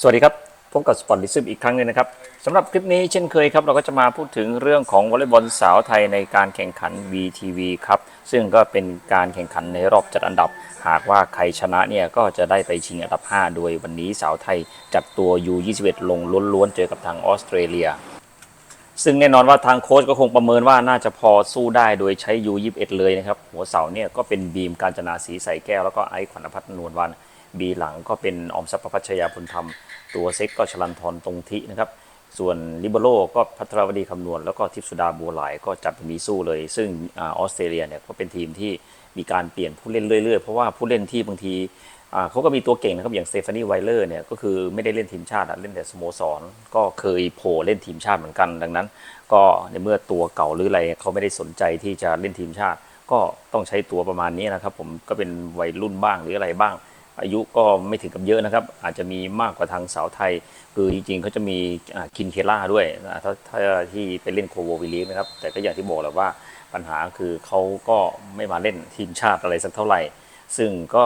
สวัสดีครับพบกับสปอร์ตลิซึมอีกครั้งหนึ่งนะครับสำหรับคลิปนี้เช่นเคยครับ เราก็จะมาพูดถึงเรื่องของวอลเลย์บอลสาวไทยในการแข่งขัน VTV ครับ ซึ่งก็เป็นการแข่งขันในรอบจัดอันดับ หากว่าใครชนะเนี่ย ก็จะได้ไปชิงอันดับ 5 โดยวันนี้สาวไทยจัดตัว U21 ลงล้วนๆ เจอกับทางออสเตรเลียซึ่งแน่นอนว่าทางโค้ชก็คงประเมินว่าน่าจะพอสู้ได้โดยใช้ U21 เลยนะครับ หัวเสาเนี่ยก็เป็นบีมการจนาสีใสแก้ว แล้วก็ไอซ์ขวัญพัฒน์นวลวัน บีหลังก็เป็นออมทรัพย์ประพัชยาพลธรรม ตัวเซ็กก็ชลันทรตรงทินะครับ ส่วนลิเบโรก็พัทรวดีคำนวณ แล้วก็ทิพสุดาบัวหลก็จัดเป็นมีสู้เลย ซึ่งออสเตรเลียเนี่ยก็เป็นทีมที่มีการเปลี่ยนผู้เล่นเรื่อยๆ เพราะว่าผู้เล่นที่บางทีเขาก็มีตัวเก่งนะครับ อย่างสเตฟานีไวเลอร์เนี่ยก็คือไม่ได้เล่นทีมชาติเล่นแต่สโมสร ก็เคยโผล่เล่นทีมชาติเหมือนกัน ดังนั้น ก็ในเมื่อตัวเก่าหรืออะไรเขาไม่ได้สนใจที่จะเล่นทีมชาติ ก็ต้องใช้ตัวประมาณนี้นะครับ ผมก็เป็นวัยรุ่นบ้างหรืออะไรบ้าง อายุก็ไม่ถึงกับเยอะนะครับ อาจจะมีมากกว่าทางสาวไทย คือจริงๆเขาจะมีคินเคล่าด้วยถ้าถ้าที่ไปเล่นโคโววิลีนะครับ แต่ก็อย่างที่บอกแหล้วว่าปัญหาคือเขาก็ไม่มาเล่นทีมชาติอะไรสักเท่าไหร่ ซึ่งก็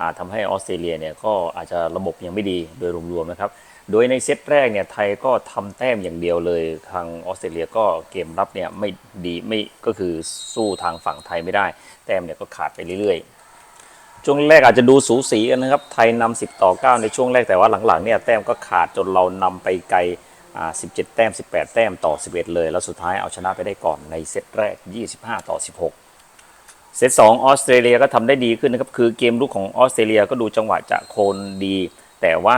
อ่าทำให้ออสเตรเลียเนี่ยก็อาจจะระบบยังไม่ดีโดยรวมๆนะครับ โดยในเซตแรกเนี่ยไทยก็ทำแต้มอย่างเดียวเลยทางออสเตรเลียก็เกมรับเนี่ยไม่ดีไม่ก็คือสู้ทางฝั่งไทยไม่ได้ แต้มเนี่ยก็ขาดไปเรื่อยๆ ช่วงแรกอาจจะดูสูสีกันนะครับ ไทยนำ10 ต่อ 9 ในช่วงแรกแต่ว่าหลังๆเนี่ยแต้มก็ขาดจนเรานำไปไกลอ่า17 แต้ม 18 แต้มต่อ 11 เลย แล้วสุดท้ายเอาชนะไปได้ก่อนในเซตแรก 25 ต่อ 16 เซต2ออสเตรเลียก็ทำได้ดีขึ้นนะครับ คือเกมลุกของออสเตรเลียก็ดูจังหวะจะโคนดี แต่ว่า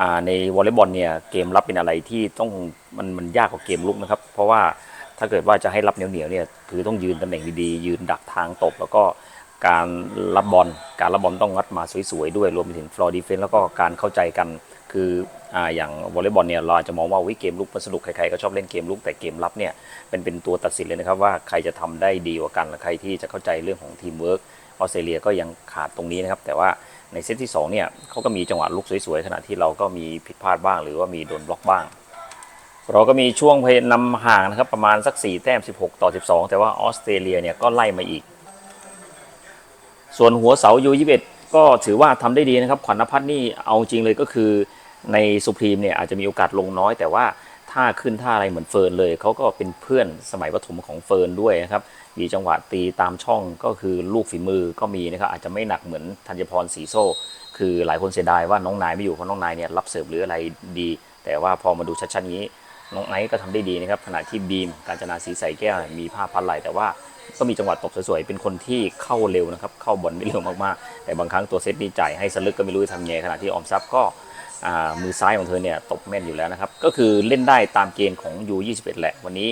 อ่าในวอลเลย์บอลเนี่ยเกมรับเป็นอะไรที่ต้องมันมันยากกว่าเกมลุกนะครับ เพราะว่าถ้าเกิดว่าจะให้รับเหนียวๆเนี่ยคือต้องยืนตำแหน่งดีๆ ยืนดักทางตบแล้วก็ การรับบอลการรับบอลต้องงัดมาสวยๆด้วยรวมไปถึงฟลอร์ดีเฟนแล้วก็การเข้าใจกันคือออย่างวอลเลย์บอลเนี่ยเราจะมองว่าวิเกมลุกมันสนุกใครๆก็ชอบเล่นเกมลุกแต่เกมรับเนี่ยเป็นเป็นตัวตัดสินเลยนะครับว่าใครจะทำได้ดีกว่ากันและใครที่จะเข้าใจเรื่องของทีมเวิร์กออสเตรเลียก็ยังขาดตรงนี้นะครับ แต่ว่าในเซตที่2เนี่ยเขาก็มีจังหวะลุกสวยๆขณะที่เราก็มีผิดพลาดบ้าง หรือว่ามีโดนบล็อกบ้าง เราก็มีช่วงพยนำห่างนะครับประมาณสัก 4 แต้ม 16 ต่อ 12 แต่ว่าออสเตรเลียเนี่ยก็ไล่มาอีก ส่วนหัวเสายู21ก็ถือว่าทำได้ดีนะครับขวัญนภัทรนี่เอาจริงเลยก็คือในสุพรีมเนี่ยอาจจะมีโอกาสลงน้อย แต่ว่าท่าขึ้นท่าอะไรเหมือนเฟิร์นเลยเขาก็เป็นเพื่อนสมัยประถมของเฟิร์นด้วยนะครับมีจังหวะตีตามช่องก็คือลูกฝีมือก็มีนะครับอาจจะไม่หนักเหมือนธัญพรสีโซ่ คือหลายคนเสียดายว่าน้องนายไม่อยู่เพราะน้องนายเนี่ยรับเสิร์ฟหรืออะไรดี แต่ว่าพอมาดูชัดๆนี้ น้องไอซ์ก็ทำได้ดีนะครับขณะที่บีมการจนาสีใสแก้วมีภาพพันไหลแต่ว่าก็มีจังหวะตบสวยๆ เป็นคนที่เข้าเร็วนะครับ เข้าบอลได้เร็วมากๆ แต่บางครั้งตัวเซตดีจ่ายให้สลึกก็ไม่รู้จะทำไงขณะที่ออมทรัพย์ก็มือซ้ายของเธอเนี่ยตบแม่นอยู่แล้วนะครับ ก็คือเล่นได้ตามเกณฑ์ของ U21 แหละ วันนี้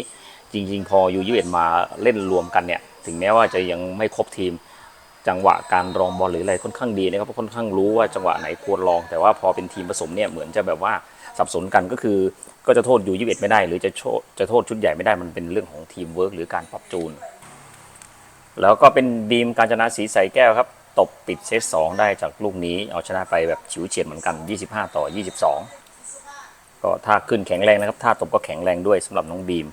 จริง ๆ พอ U21 มาเล่นรวมกันเนี่ย ถึงแม้ว่าจะยังไม่ครบทีม จังหวะการรองบอลหรืออะไรค่อนข้างดีนะครับเพราะค่อนข้างรู้ว่าจังหวะไหนควรลอง แต่ว่าพอเป็นทีมผสมเนี่ยเหมือนจะแบบว่า สับสนกันก็คือก็จะโทษยูยี่สิบเอ็ดไม่ได้ หรือจะโทษจะโทษชุดใหญ่ไม่ได้มันเป็นเรื่องของทีมเวิร์กหรือการปรับจูน แล้วก็เป็นบีมการจนาสีใสแก้วครับ ตบปิดเซตสองได้จากลูกนี้ เอาชนะไปแบบฉิวเฉียดเหมือนกัน 25 ต่อ 22 ก็ท่าขึ้นแข็งแรงนะครับท่าตบก็แข็งแรงด้วยสำหรับน้องบีม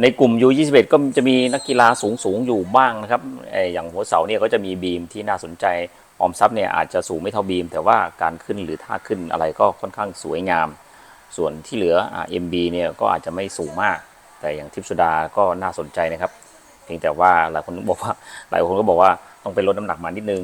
ในกลุ่ม U21 ก็จะมีนักกีฬาสูงสูงอยู่บ้างนะครับเอ่ออย่างหัวเสาเนี่ยก็จะมีบีมที่น่าสนใจ ออมทรัพย์เนี่ยอาจจะสูงไม่เท่าบีม แต่ว่าการขึ้นหรือท่าขึ้นอะไรก็ค่อนข้างสวยงาม ส่วนที่เหลืออ่า MB เนี่ยก็อาจจะไม่สูงมาก แต่อย่างทิพย์สุดาก็น่าสนใจนะครับ เพียงแต่ว่าหลายคนบอกว่าหลายคนก็บอกว่าต้องไปลดน้ำหนักมานิดนึง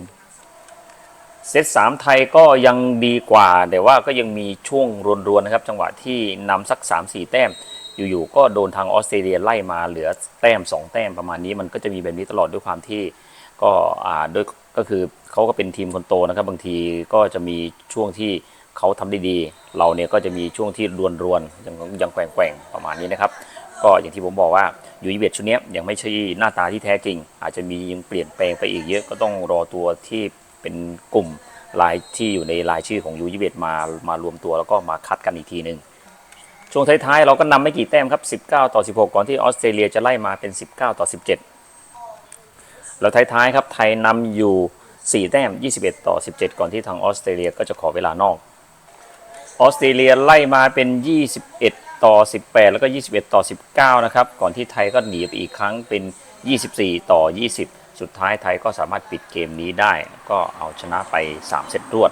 เซตสามไทยก็ยังดีกว่า แต่ว่าก็ยังมีช่วงรวนๆนะครับ จังหวะที่นำสัก 3-4 แต้ม อยู่ๆก็โดนทางออสเตรเลียไล่มาเหลือแต้ม 2 แต้มประมาณนี้มันก็จะมีแบบนี้ตลอดด้วยความที่ก็อ่าด้วยก็คือ เขาก็เป็นทีมคนโตนะครับ บางทีก็จะมีช่วงที่เขาทำได้ดี เราเนี่ยก็จะมีช่วงที่รวนๆยังยังแกว่งๆประมาณนี้นะครับ ก็อย่างที่ผมบอกว่ายูยีเบชุดนี้ยังไม่ใช่หน้าตาที่แท้จริง อาจจะมียังเปลี่ยนแปลงไปอีกเยอะก็ต้องรอตัวที่เป็นกลุ่มรายที่อยู่ในรายชื่อของยูยีเบมามารวมตัวแล้วก็มาคัดกันอีกทีหนึ่งช่วงท้ายๆ เราก็นำไม่กี่แต้มครับ 19 ต่อ 16 ก่อนที่ออสเตรเลียจะไล่มาเป็น 19 ต่อ 17 แล้วท้ายๆ ครับไทยนำอยู่ 4 แต้ม 21 ต่อ 17 ก่อนที่ทางออสเตรเลียก็จะขอเวลานอก ออสเตรเลียไล่มาเป็น 21 ต่อ 18 แล้วก็ 21 ต่อ 19 นะครับ ก่อนที่ไทยก็หนีไปอีกครั้งเป็น 24 ต่อ 20 สุดท้ายไทยก็สามารถปิดเกมนี้ได้ ก็เอาชนะไป 3 เซตรวด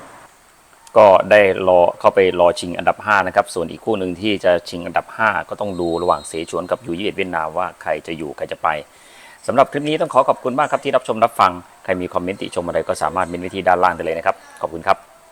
ก็ได้รอเข้าไปรอชิงอันดับ 5 นะครับ ส่วนอีกคู่หนึ่งที่จะชิงอันดับ 5 ก็ต้องดูระหว่างเสฉวนกับยูยี่เวียดนามว่าใครจะอยู่ใครจะไปสำหรับคลิปนี้ต้องขอขอบคุณมากครับที่รับชมรับฟัง ใครมีคอมเมนต์ติชมอะไรก็สามารถเม้นไว้ที่ด้านล่างได้เลยนะครับ ขอบคุณครับ